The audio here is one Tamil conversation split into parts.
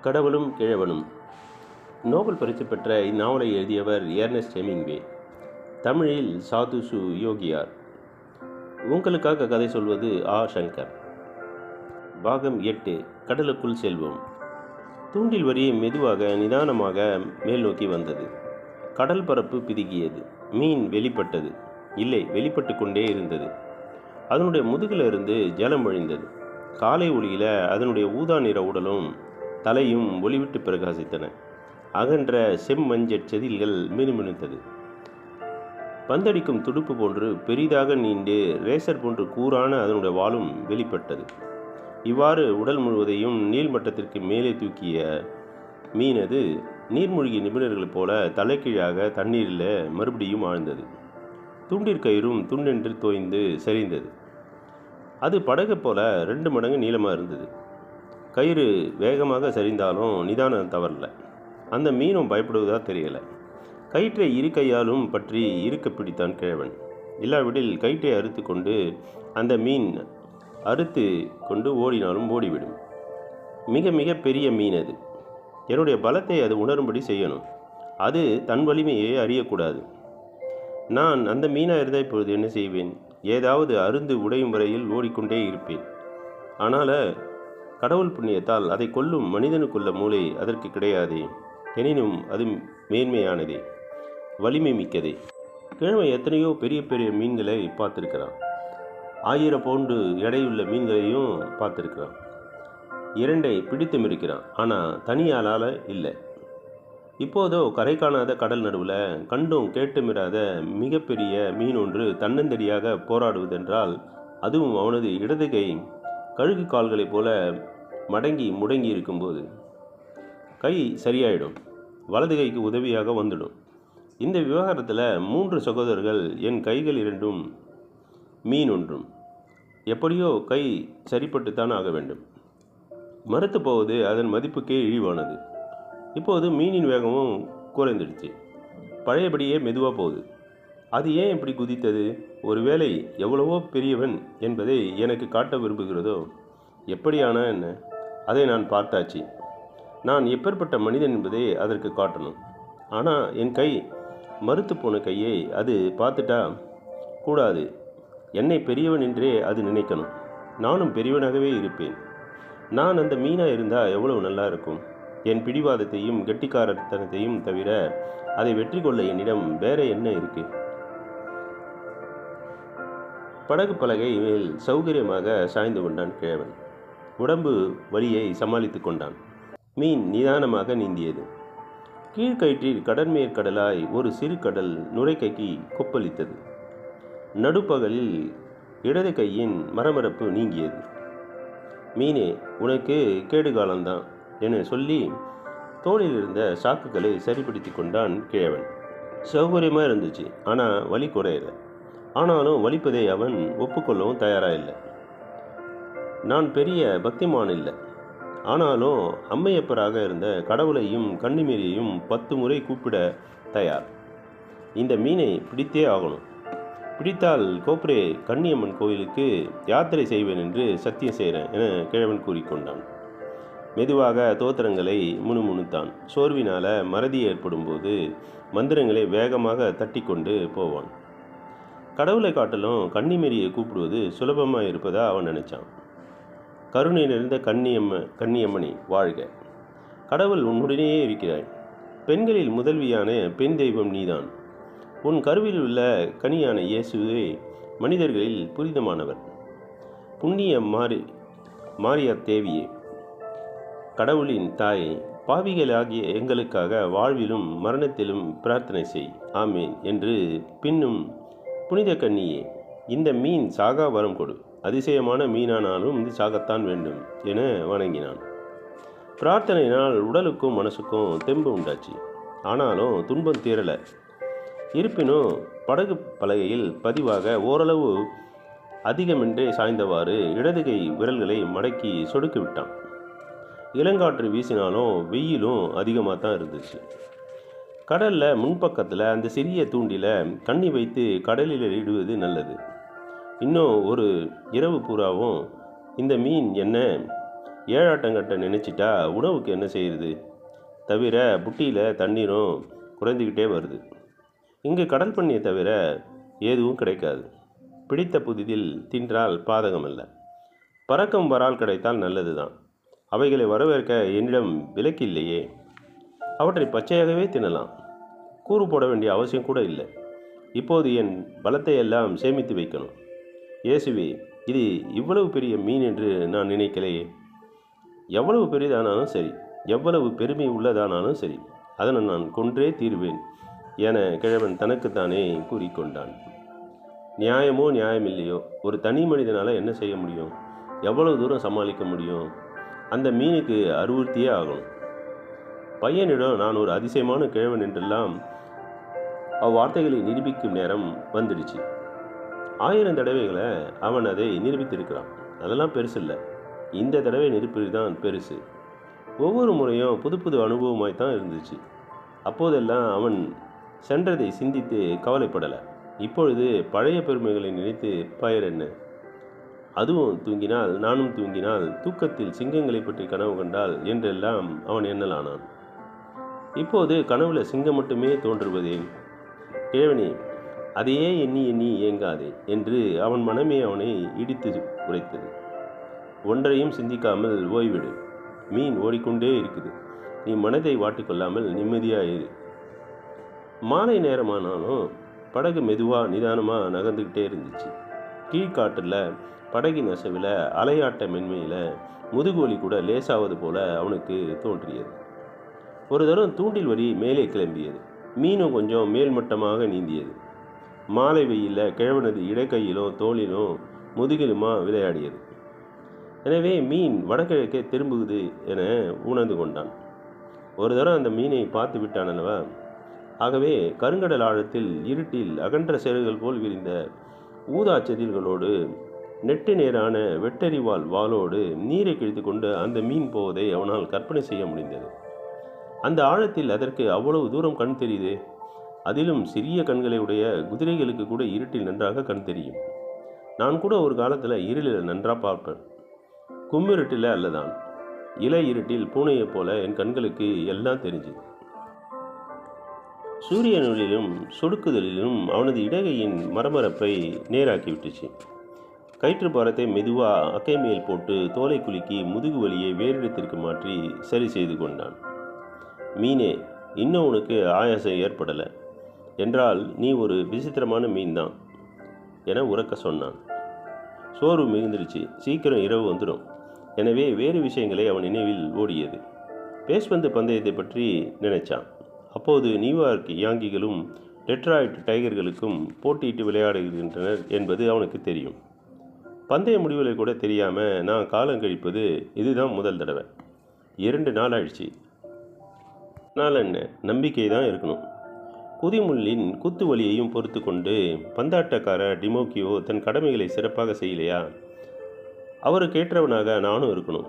கடவுளும் கிழவனும். நோபல் பரிசு பெற்ற இந்நாவலை எழுதியவர் ஏர்னஸ்ட் ஹெமிங்வே. தமிழில் சாதுசு யோகியார். உங்களுக்காக கதை சொல்வது ஆ. சங்கர். பாகம் எட்டு கடலுக்குள் செல்வோம். தூண்டில் வரி மெதுவாக நிதானமாக மேல் நோக்கி வந்தது. கடல் பரப்பு பிதுகியது மீன் வெளிப்பட்டது. இல்லை வெளிப்பட்டு கொண்டே இருந்தது. அதனுடைய முதுகில் இருந்து ஜலம் வழிந்தது. காலை ஒளியில் அதனுடைய ஊதா நிற உடலும் தலையும் ஒளிவிட்டு பிரகாசித்தன. அகன்ற செம்மஞ்சட் செதில்கள் மினுமினுத்தது. பந்தடிக்கும் துடுப்பு போன்று பெரிதாக நீண்டு ரேசர் போன்று கூரான அதனுடைய வாலும் வெளிப்பட்டது. இவ்வாறு உடல் முழுவதையும் நீள்மட்டத்திற்கு மேலே தூக்கிய மீனது நீர்மூழ்கி நிபுணர்களைப் போல தலைக்கீழாக தண்ணீரில் மறுபடியும் ஆழ்ந்தது. துண்டிற்கயிறும் துண்டென்று தோய்ந்து சரிந்தது அது படகு போல ரெண்டு மடங்கு நீளமாக இருந்தது. கயிறு வேகமாக சரிந்தாலும் நிதானம் தவறல. அந்த மீனும் பயப்படுவதா தெரியலை. கயிற்றை இரு கையாலும் பற்றி இருக்க பிடித்தான் கிழவன். இல்லாவிடில் கயிற்றை அறுத்து கொண்டு அந்த மீன் அறுத்து கொண்டு ஓடினாலும் ஓடிவிடும். மிக மிக பெரிய மீன் அது. என்னுடைய பலத்தை அது உணரும்படி செய்யணும். அது தன் வலிமையை அறியக்கூடாது. நான் அந்த மீனாக இருந்தால் இப்பொழுது என்ன செய்வேன்? ஏதாவது அருந்து உடையும் வரையில் ஓடிக்கொண்டே இருப்பேன். ஆனால் கடவுள் புண்ணியத்தால் அதை கொல்லும் மனிதனுக்குள்ள மூளை அதற்கு கிடையாது. எனினும் அது மேன்மையானதே வலிமை மிக்கதே. கிழமை எத்தனையோ பெரிய பெரிய மீன்களை பார்த்துருக்கிறான். ஆயிரம் பவுண்டு எடையுள்ள மீன்களையும் பார்த்துருக்கிறான். இரண்டை பிடித்தும் இருக்கிறான் ஆனால் தனியாளால் இல்லை. இப்போதோ கரை காணாத கடல் நடுவில் கண்டும் கேட்டுமிராத மிகப்பெரிய மீன் ஒன்று தன்னந்தடியாக போராடுவதென்றால் அதுவும் அவனது இடதுகை கழுகு கால்களைப் போல மடங்கி முடங்கி இருக்கும்போது கை சரியாயிடும் வலது கைக்கு உதவியாக வந்துடும். இந்த விவகாரத்தில் மூன்று சகோதரர்கள் என் கைகள் இரண்டும் மீன் ஒன்றும். எப்படியோ கை சரிப்பட்டுத்தான் ஆக வேண்டும். மறுத்து போவது அதன் மதிப்புக்கே இழிவானது. இப்போது மீனின் வேகமும் குறைந்துடுச்சு. பழையபடியே மெதுவாக போகுது. அது ஏன் இப்படி குதித்தது? ஒருவேளை எவ்வளவோ பெரியவன் என்பதை எனக்கு காட்ட விரும்புகிறதோ? எப்படியான என்ன? அதை நான் பார்த்தாச்சு. நான் எப்பேற்பட்ட மனிதன் என்பதை அதற்கு காட்டணும். ஆனால் என் கை மறுத்து போன கையை அது பார்த்துட்டா கூடாது. என்னை பெரியவன் என்றே அது நினைக்கணும். நானும் பெரியவனாகவே இருப்பேன். நான் அந்த மீனாக இருந்தால் எவ்வளவு நல்லா இருக்கும். என் பிடிவாதத்தையும் கெட்டிக்காரத்தனத்தையும் தவிர அதை வெற்றி கொள்ள என்னிடம் வேற என்ன இருக்கு? படகு பலகை மேல் சௌகரியமாக சாய்ந்து கொண்டான் கிழவன். உடம்பு வலியை சமாளித்து கொண்டான். மீன் நிதானமாக நீந்தியது. கீழ்கயிற்றில் கடன்மேற்கடலாய் ஒரு சிறு கடல் நுரைக்கைக்கு கொப்பளித்தது. நடுப்பகலில் இடது கையின் மரமரப்பு நீங்கியது. மீனே உனக்கு கேடுகாலம்தான் என சொல்லி தோளில் இருந்த சாக்குகளை சரிப்படுத்தி கொண்டான் கிழவன். சௌகரியமாக இருந்துச்சு ஆனால் வலி குறையலை. ஆனாலும் வலிப்பதை அவன் ஒப்புக்கொள்ளவும் தயாராக இல்லை. நான் பெரிய பக்திமான் இல்லை. ஆனாலும் அம்மையப்பராக இருந்த கடவுளையும் கன்னிமேரியையும் பத்து முறை கூப்பிட தயார். இந்த மீனை பிடித்தே ஆகணும். பிடித்தால் கோப்ரே கன்னியம்மன் கோயிலுக்கு யாத்திரை செய்வேன் என்று சத்தியம் செய்கிறேன் என கிழவன் கூறிக்கொண்டான். மெதுவாக தோத்திரங்களை முணுமுணுத்தான். சோர்வினால் மறதி ஏற்படும்போது மந்திரங்களை வேகமாக தட்டி கொண்டு போவான். கடவுளை காட்டிலும் கன்னிமேரியை கூப்பிடுவது சுலபமாக இருப்பதாக அவன் நினைச்சான். கருணை நிறைந்த கன்னியம்ம கன்னியம்மணி வாழ்க. கடவுள் உன்னுடனேயே இருக்கிறாய். பெண்களில் முதல்வியான பெண் தெய்வம் நீதான். உன் கருவில் உள்ள கனியான இயேசுவே மனிதர்களில் புனிதமானவர். புண்ணிய மாரி மாரியா தேவியே கடவுளின் தாயை பாவிகளாகிய எங்களுக்காக வாழ்விலும் மரணத்திலும் பிரார்த்தனை செய். ஆமேன். என்று பின்னும் புனித கண்ணியே இந்த மீன் சாகா வரம் கொடு. அதிசயமான மீனானாலும் இது சாகத்தான் வேண்டும் என வணங்கினான். பிரார்த்தனையினால் உடலுக்கும் மனசுக்கும் தெம்பு உண்டாச்சு. ஆனாலும் துன்பம் தீரலை. இருப்பினும் படகு பலகையில் பதிவாக ஓரளவு அதிகமின்றே சாய்ந்தவாறு இடது கை விரல்களை மடக்கி சொடுக்கி விட்டான். இளங்காற்று வீசினாலும் வெயிலும் அதிகமாக தான் இருந்துச்சு. கடலில் முன்பக்கத்தில் அந்த சிறிய தூண்டில கண்ணி வைத்து கடலில் இடுவது நல்லது. இன்னும் ஒரு இரவு பூராவும் இந்த மீன் என்ன? ஏழாட்டங்கட்ட நினச்சிட்டா உணவுக்கு என்ன செய்கிறது தவிர புட்டியில் தண்ணீரும் குறைந்துக்கிட்டே வருது. இங்கு கடல் பண்ணியை தவிர எதுவும் கிடைக்காது. பிடித்த புதிதில் தின்றால் பாதகமல்ல. பறக்கும் வரால் கிடைத்தால் நல்லது தான் அவைகளை வரவேற்க என்னிடம் விலக்கு இல்லையே அவற்றை பச்சையாகவே தின்னலாம். கூறு போட வேண்டிய அவசியம் கூட இல்லை. இப்போது என் பலத்தை எல்லாம் சேமித்து வைக்கணும். இயேசுவே இது இவ்வளவு பெரிய மீன் என்று நான் நினைக்கலையே எவ்வளவு பெரியதானாலும் சரி எவ்வளவு பெருமை உள்ளதானாலும் சரி அதனை நான் கொன்றே தீர்வேன் என கிழவன் தனக்குத்தானே கூறிக்கொண்டான். நியாயமோ நியாயமில்லையோ ஒரு தனி மனிதனால் என்ன செய்ய முடியும்? எவ்வளவு தூரம் சமாளிக்க முடியும்? அந்த மீனுக்கு அறிவுறுத்தியே ஆகணும். பையனிடம் நான் ஒரு அதிசயமான கிழவன் என்றெல்லாம் அவ்வார்த்தைகளை நிரூபிக்கும் நேரம் வந்துடுச்சு. ஆயிரம் தடவைகளை அவன் அதை நிரூபித்திருக்கிறான். அதெல்லாம் பெருசு இல்லை. இந்த தடவை நிரூபிப்பது தான் பெருசு. ஒவ்வொரு முறையும் புது புது அனுபவமாய் தான் இருந்துச்சு. அப்போதெல்லாம் அவன் சென்றதை சிந்தித்து கவலைப்படலை. இப்பொழுது பழைய பெருமைகளை நினைத்து பயர் என்ன? அதுவும் தூங்கினால் நானும் தூங்கினால் தூக்கத்தில் சிங்கங்களை பற்றி கனவு கண்டால் என்றெல்லாம் அவன் எண்ணலானான். இப்போது கனவுல சிங்கம் மட்டுமே தோன்றுவதே. கிழவனே அதையே எண்ணி எண்ணி ஏங்காதே என்று அவன் மனமே அவனை இடித்து உரைத்தது. ஒன்றையும் சிந்திக்காமல் ஓய்விடு. மீன் ஓடிக்கொண்டே இருக்குது. நீ மனதை வாட்டிக்கொள்ளாமல் நிம்மதியாக இரு மாலை நேரமானாலும் படகு மெதுவாக நிதானமாக நகர்ந்துக்கிட்டே இருந்துச்சு. கீழ்காட்டில் படகின் நெசவில் அலையாட்ட மென்மையில் முதுகுவலி கூட லேசாவது போல அவனுக்கு தோன்றியது. ஒரு தரம் தூண்டில் வரி மேலே கிளம்பியது. மீனும் கொஞ்சம் மேல்மட்டமாக நீந்தியது. மாலை வெயிலில் கிழவனது இடைக்கையிலும் தோளிலும் முதுகிலுமா விளையாடியது. எனவே மீன் வடகிழக்கே திரும்புகுது என உணர்ந்து கொண்டான். ஒரு தரம் அந்த மீனை பார்த்து விட்டான் அல்லவா? ஆகவே கருங்கடல் ஆழத்தில் இருட்டில் அகன்ற சேறுகள் போல் விரிந்த ஊதா செதில்களோடு நெட்டு நேரான வெட்டறிவால் வாளோடு நீரை கிழித்து கொண்டு அந்த மீன் போவதை அவனால் கற்பனை செய்ய முடிந்தது. அந்த ஆழத்தில் அதற்கு அவ்வளவு தூரம் கண் தெரியுதே? அதிலும் சிறிய கண்களை உடைய குதிரைகளுக்கு கூட இருட்டில் நன்றாக கண் தெரியும். நான் கூட ஒரு காலத்தில் இருளில் நன்றாக பார்ப்பேன். கும்மிருட்டில் அல்லதான். இலை இருட்டில் பூனையைப் போல என் கண்களுக்கு எல்லாம் தெரிஞ்சுது. சூரியனொளியிலும் சொடுக்குதலிலும் அவனது இடகையின் மரமரப்பை நேராக்கி விட்டுச்சு. கயிற்றுப்பாரத்தை மெதுவாக அக்கை மேல் போட்டு தோலை குலுக்கி முதுகு வலியை வேறிடத்திற்கு மாற்றி சரி செய்து கொண்டான். மீனே இன்னும் உனக்கு ஆயாசம் ஏற்படலை. என்றால் நீ ஒரு விசித்திரமான மீன் தான் என உறக்க சொன்னான். சோர்வு மிகுந்துருச்சு. சீக்கிரம் இரவு வந்துடும் எனவே வேறு விஷயங்களை அவன் நினைவில் ஓடியது. பேஸ்பந்து பந்தயத்தை பற்றி நினைச்சான். அப்போது நியூயார்க் யாங்கிகளும் டெட்ராய்ட் டைகர்களுக்கும் போட்டியிட்டு விளையாடுகின்றனர் என்பது அவனுக்கு தெரியும். பந்தய முடிவுகளை கூட தெரியாமல் நான் காலம் கழிப்பது இதுதான் முதல் தடவை. இரண்டு நாள் ஆயிடுச்சு. நாள் என்ன நம்பிக்கை தான் இருக்கணும். குதிமுள்ளின் குத்து வலியையும் பொறுத்து கொண்டு பந்தாட்டக்கார டிமோக்கியோ தன் கடமைகளை சிறப்பாக செய்யலையா? அவருக்கு ஏற்றவனாக நானும் இருக்கணும்.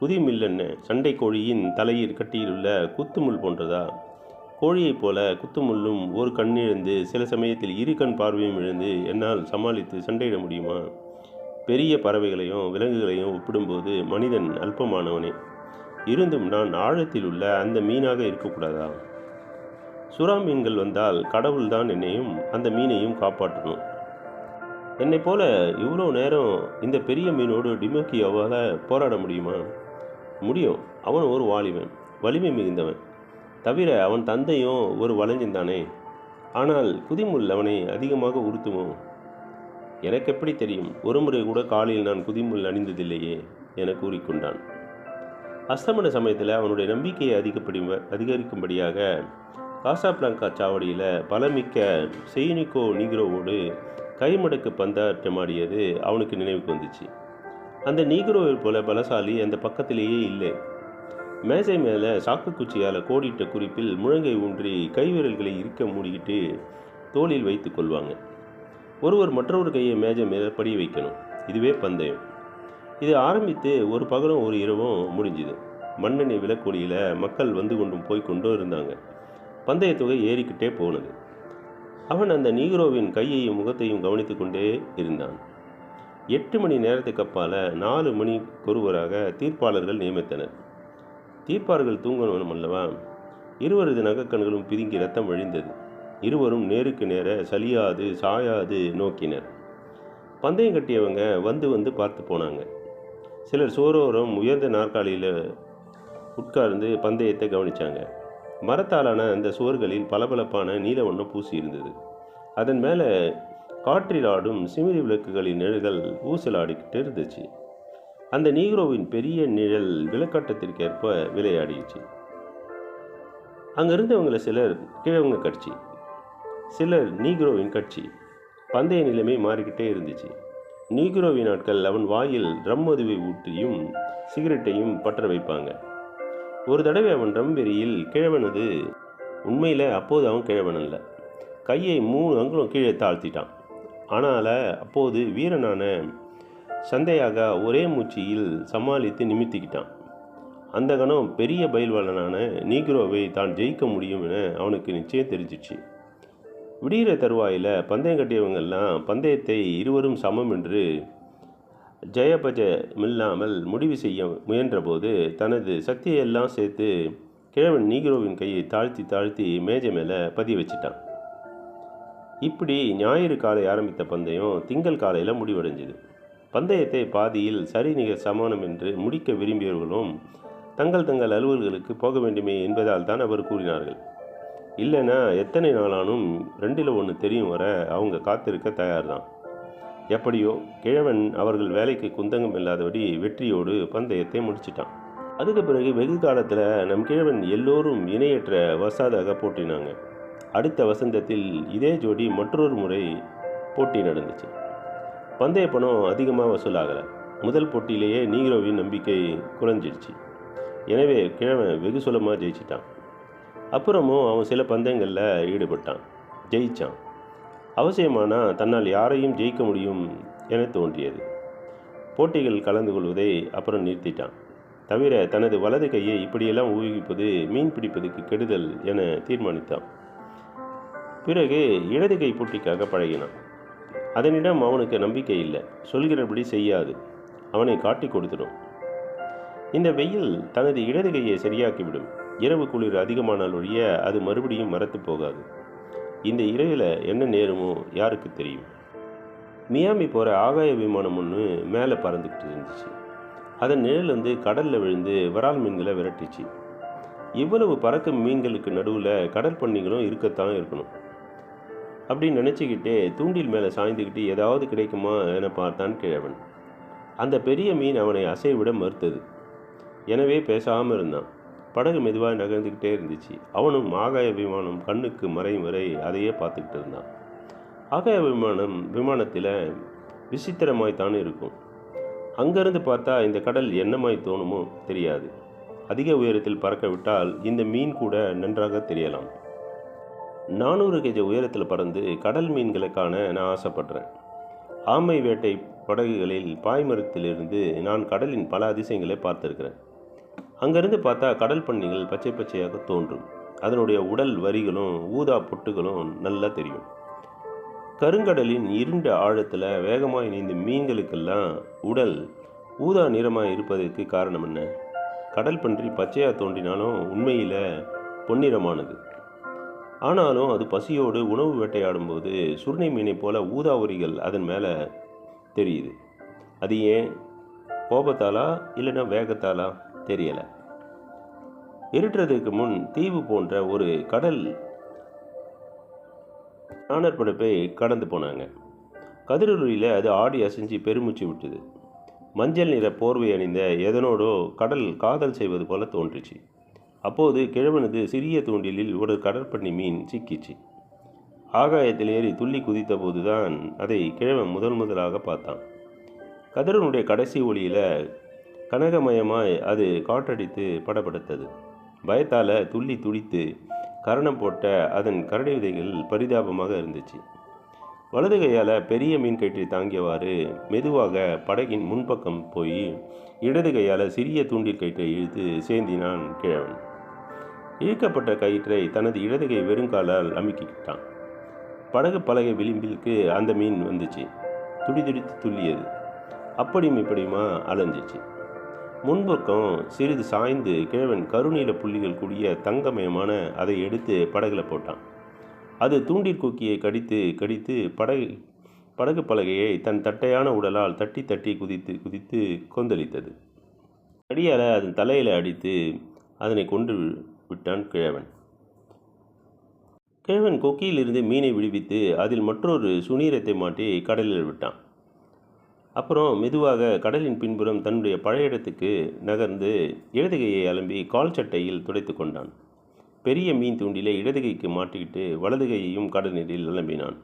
குதிமில்லன்னு சண்டை கோழியின் தலையில் கட்டியிலுள்ள குத்துமுள் போன்றதா? கோழியைப் போல குத்துமுள்ளும் ஒரு கண்ணிழந்து சில சமயத்தில் இரு கண் பார்வையும் இழந்து என்னால் சமாளித்து சண்டையிட முடியுமா? பெரிய பறவைகளையும் விலங்குகளையும் ஒப்பிடும்போது மனிதன் அல்பமானவனே. இருந்தும் நான் ஆழத்தில் உள்ள அந்த மீனாக இருக்கக்கூடாதா? சுறா மீன்கள் வந்தால் கடவுள்தான் என்னையும் அந்த மீனையும் காப்பாற்றணும். என்னை போல இவ்வளோ நேரம் இந்த பெரிய மீனோடு டிமோக்கியோவால் போராட முடியுமா? முடியும். அவன் ஒரு வாலிபன் வலிமை மிகுந்தவன். தவிர அவன் தந்தையும் ஒரு வளைஞ்சந்தானே ஆனால் குதிமுள் அவனை அதிகமாக உறுத்துமோ? எனக்கு எப்படி தெரியும்? ஒருமுறை கூட காலையில் நான் குதிமுள் அணிந்ததில்லையே என கூறிக்கொண்டான். அஸ்தமன சமயத்தில் அவனுடைய நம்பிக்கையை அதிகப்படி அதிகரிக்கும்படியாக காசாப்ளாங்கா சாவடியில் பலமிக்க செயினிக்கோ நீக்ரோவோடு கைமடக்கு பந்தாட்டமாடியது அவனுக்கு நினைவுக்கு வந்துச்சு. அந்த நீக்ரோவை போல பலசாலி அந்த பக்கத்திலேயே இல்லை. மேசை மேலே சாக்கு குச்சியால் கோடிட்ட குறிப்பில் முழங்கை ஊன்றி கைவிரல்களை இருக்க மூடிக்கிட்டு தோளில் வைத்து கொள்வாங்க. ஒருவர் மற்றொரு கையை மேஜை மேலே படிய வைக்கணும். இதுவே பந்தயம். இது ஆரம்பித்து ஒரு பகலும் ஒரு இரவும் முடிஞ்சுது. மண்ணெண்ணெய் விளக்கொலியில் மக்கள் வந்து கொண்டும் போய் கொண்டும் இருந்தாங்க. பந்தய தொகை ஏறிக்கிட்டே போனது. அவன் அந்த நீக்ரோவின் கையையும் முகத்தையும் கவனித்து கொண்டே இருந்தான். எட்டு மணி நேரத்துக்கு அப்பால் நாலு மணிக்கு ஒருவராக தீர்ப்பாளர்கள் நியமித்தனர். தீர்ப்பாளர்கள் தூங்கணும் அல்லவா? இருவரது நகக்கண்களும் பிதுங்கி ரத்தம் வழிந்தது. இருவரும் நேருக்கு நேர சலியாது சாயாது நோக்கினர். பந்தயம் கட்டியவங்க வந்து வந்து பார்த்து போனாங்க. சிலர் சோரோரம் உயர்ந்த நாற்காலியில் உட்கார்ந்து பந்தயத்தை கவனித்தாங்க மரத்தாலான அந்த சுவர்களில் பளபளப்பான நீல வண்ணம் பூசி இருந்தது அதன் மேலே காற்றில் ஆடும் சிமிரி விளக்குகளின் நிழல்கள் ஊசலாடிக்கிட்டு இருந்துச்சு. அந்த நீக்ரோவின் பெரிய நிழல் விளக்காட்டத்திற்கேற்ப விளையாடிச்சு. அங்கே இருந்தவங்கள சிலர் கிழவங்க கட்சி சிலர் நீக்ரோவின் கட்சி பந்தய நிலைமை மாறிக்கிட்டே இருந்துச்சு. நீக்ரோவின் ஆட்கள் அவன் வாயில் ரம்மதுவை ஊற்றியும் சிகரெட்டையும் பற்ற வைப்பாங்க. ஒரு தடவை அவன் ரம்பெரியில் கிழவனது. உண்மையில் அப்போது அவன் கிழவன் இல்லை கையை மூணு அங்குலம் கீழே தாழ்த்திட்டான். ஆனால் அப்போது வீரனான சந்தையாக ஒரே மூச்சியில் சமாளித்து நிமித்திக்கிட்டான். அந்த கணம் பெரிய பயில்வாளனான நீக்ரோவை தான் ஜெயிக்க முடியும் என அவனுக்கு நிச்சயம் தெரிஞ்சிச்சு. விடிகிற தருவாயில் பந்தயம் கட்டியவங்கெல்லாம் பந்தயத்தை இருவரும் சமம் என்று ஜெயபஜமில்லாமல் முடிவு செய்ய முயன்றபோது தனது சக்தியெல்லாம் சேர்த்து கிழவன் நீக்ரோவின் கையை தாழ்த்தி தாழ்த்தி மேஜை மேலே பதிய வச்சிட்டான். இப்படி ஞாயிறு காலை ஆரம்பித்த பந்தயம் திங்கள் காலையில் முடிவடைஞ்சது. பந்தயத்தை பாதியில் சரி நிகர் சமானம் என்று முடிக்க விரும்பியவர்களும் தங்கள் தங்கள் அலுவல்களுக்கு போக வேண்டுமே என்பதால் தான் அவர் கூறினார்கள். இல்லைன்னா எத்தனை நாளானும் ரெண்டில் ஒன்று தெரியும் வர அவங்க காத்திருக்க தயார்தான். எப்படியோ கிழவன் அவர்கள் வேலைக்கு குந்தங்கம் இல்லாதபடி வெற்றியோடு பந்தயத்தை முடிச்சிட்டான். அதுக்கு பிறகு வெகு காலத்தில் நம் கிழவன் எல்லோரும் இணையற்ற வசாதாக போட்டினாங்க அடுத்த வசந்தத்தில் இதே ஜோடி மற்றொரு முறை போட்டி நடந்துச்சு. பந்தய பணம் அதிகமாக வசூலாகலை. முதல் போட்டியிலேயே நீக்ரோவின் நம்பிக்கை குறைஞ்சிடுச்சு. எனவே கிழவன் வெகு சுலமாக ஜெயிச்சிட்டான். அப்புறமும் அவன் சில பந்தயங்களில் ஈடுபட்டான். ஜெயிச்சான். அவசியமானால் தன்னால் யாரையும் ஜெயிக்க முடியும் என தோன்றியது. போட்டிகள் கலந்து கொள்வதை அப்புறம் நிறுத்திட்டான். தவிர தனது வலது கையை இப்படியெல்லாம் ஊகிப்பது மீன் பிடிப்பதற்கு கெடுதல் என தீர்மானித்தான். பிறகு இடது கை போட்டிக்காக பழகினான். அதனிடம் அவனுக்கு நம்பிக்கை இல்லை. சொல்கிறபடி செய்யாது. அவனை காட்டி கொடுத்துடும். இந்த வெயில் தனது இடது கையை சரியாக்கிவிடும். இரவு குளிர் அதிகமானால் ஒழிய அது மறுபடியும் மறத்து போகாது. இந்த இரவில் என்ன நேருமோ யாருக்கு தெரியும்? மியாமி போகிற ஆகாய விமானம் ஒன்று மேலே பறந்துக்கிட்டு இருந்துச்சு. அதன் நிழல் வந்து கடலில் விழுந்து வரால் மீன்களை விரட்டிச்சு. இவ்வளவு பறக்கும் மீன்களுக்கு நடுவில் கடல் பன்னிகளும் இருக்கத்தான் இருக்கணும். அப்படின்னு நினச்சிக்கிட்டே தூண்டில் மேலே சாய்ந்துக்கிட்டு ஏதாவது கிடைக்குமா என பார்த்தான் கிழவன். அந்த பெரிய மீன் அவனை அசைவிட மறுத்தது. எனவே பேசாமல் இருந்தான். படகு மெதுவாக நகர்ந்துக்கிட்டே இருந்துச்சு. அவனும் ஆகாய விமானம் கண்ணுக்கு மறையும் வரை அதையே பார்த்துக்கிட்டு இருந்தான். ஆகாய விமானம் விமானத்தில் விசித்திரமாய்த்தானே இருக்கும். அங்கேருந்து பார்த்தா இந்த கடல் என்னமாய் தோணுமோ தெரியாது. அதிக உயரத்தில் பறக்க விட்டால் இந்த மீன் கூட நன்றாக தெரியலாம். நானூறு கெஜ உயரத்தில் பறந்து கடல் மீன்களை காண நான் ஆசைப்படுறேன். ஆமை வேட்டை படகுகளில் பாய்மரத்திலிருந்து நான் கடலின் பல அதிசயங்களை பார்த்துருக்கிறேன். அங்கேருந்து பார்த்தா கடல் பன்னிகள் பச்சை பச்சையாக தோன்றும். அதனுடைய உடல் வரிகளும் ஊதா பொட்டுகளும் நல்லா தெரியும். கருங்கடலின் இருண்ட ஆழத்தில் வேகமாக நீந்த மீன்களுக்கெல்லாம் உடல் ஊதா நிறமாக இருப்பதற்கு காரணம் என்ன? கடல் பன்றி பச்சையாக தோன்றினாலும் உண்மையில் பொன்னிறமானது. ஆனாலும் அது பசியோடு உணவு வேட்டையாடும் போது சுருணை மீனை போல ஊதா உரிகள் அதன் மேலே தெரியுது. அது ஏன்? கோபத்தாலா இல்லைன்னா வேகத்தாலா? தெரியலை. இருட்டுறதுக்கு முன் தீவு போன்ற ஒரு கடல் நாணர் கடந்து போனாங்க. கதிரொலியில் அது ஆடி அசைஞ்சு பெருமூச்சு விட்டுது. மஞ்சள் நிற போர்வை அணிந்த எதனோடோ கடல் காதல் செய்வது போல தோன்றுச்சு. அப்போது கிழவனது சிறிய தூண்டிலில் ஒரு கடற்பண்ணி மீன் சிக்கிச்சு. ஆகாயத்தில் ஏறி துள்ளி குதித்த போதுதான் அதை கிழவன் முதல் முதலாக பார்த்தான். கதிரனுடைய கடைசி ஒளியில் கனகமயமாய் அது காற்றடித்து படபடுத்தது. பயத்தால் துள்ளி துடித்து கரணம் போட்ட அதன் கரடி விதைகள் பரிதாபமாக இருந்துச்சு. வலது கையால் பெரிய மீன் கயிற்றை தாங்கியவாறு மெதுவாக படகின் முன்பக்கம் போய் இடது கையால் சிறிய தூண்டில் கயிற்றை இழுத்து சேந்தினான் கிழவன். இழுக்கப்பட்ட கயிற்றை தனது இடது கை வெறுங்காலால் அமுக்கிக்கிட்டான். படகு பலகை விளிம்பிற்கு அந்த மீன் வந்துச்சு. துடி துடித்து துள்ளியது. அப்படியும் இப்படியுமா அலைஞ்சிச்சு. முன்பக்கம் சிறிது சாய்ந்து கிழவன் கருநீல புள்ளிகள் கூடிய தங்கமயமான அதை எடுத்து படகுல போட்டான். அது தூண்டில் கொக்கியை கடித்து கடித்து படகு படகு பலகையை தன் தட்டையான உடலால் தட்டி தட்டி குதித்து குதித்து கொந்தளித்தது. அடியால் அதன் தலையில் அடித்து அதனை கொண்டு விட்டான் கிழவன். கிழவன் கொக்கியிலிருந்து மீனை விடுவித்து அதில் மற்றொரு சுனீரத்தை மாட்டி கடலில் விட்டான். அப்புறம் மெதுவாக கடலின் பின்புறம் தன்னுடைய பழைய இடத்துக்கு நகர்ந்து இடதுகையை அலம்பி கால் சட்டையில் துடைத்து கொண்டான். பெரிய மீன் தூண்டிலே இடதுகைக்கு மாட்டிக்கிட்டு வலதுகையையும் கடல் நீரில் அலம்பினான்.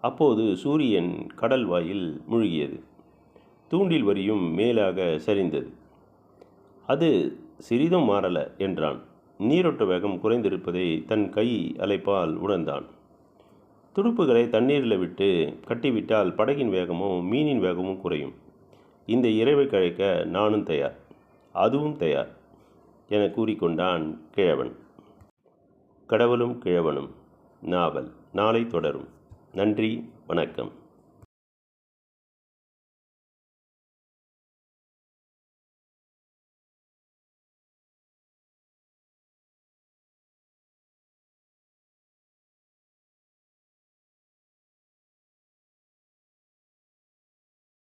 அப்போது சூரியன் கடல் வாயில் மூழ்கியது. தூண்டில் வரியும் மேலாக சரிந்தது. அது சிறிதும் மாறல என்றான். நீரோட்ட வேகம் குறைந்திருப்பதை தன் கை அலைப்பால் உணர்ந்தான். துடுப்புகளை தண்ணீரில் விட்டு கட்டிவிட்டால் படகின் வேகமும் மீனின் வேகமும் குறையும். இந்த இறைவை கழைக்க நானும் தயார் அதுவும் தயார் என கூறிக்கொண்டான் கிழவன். கடவுளும் கிழவனும் நாவல் நாளை தொடரும். நன்றி வணக்கம்.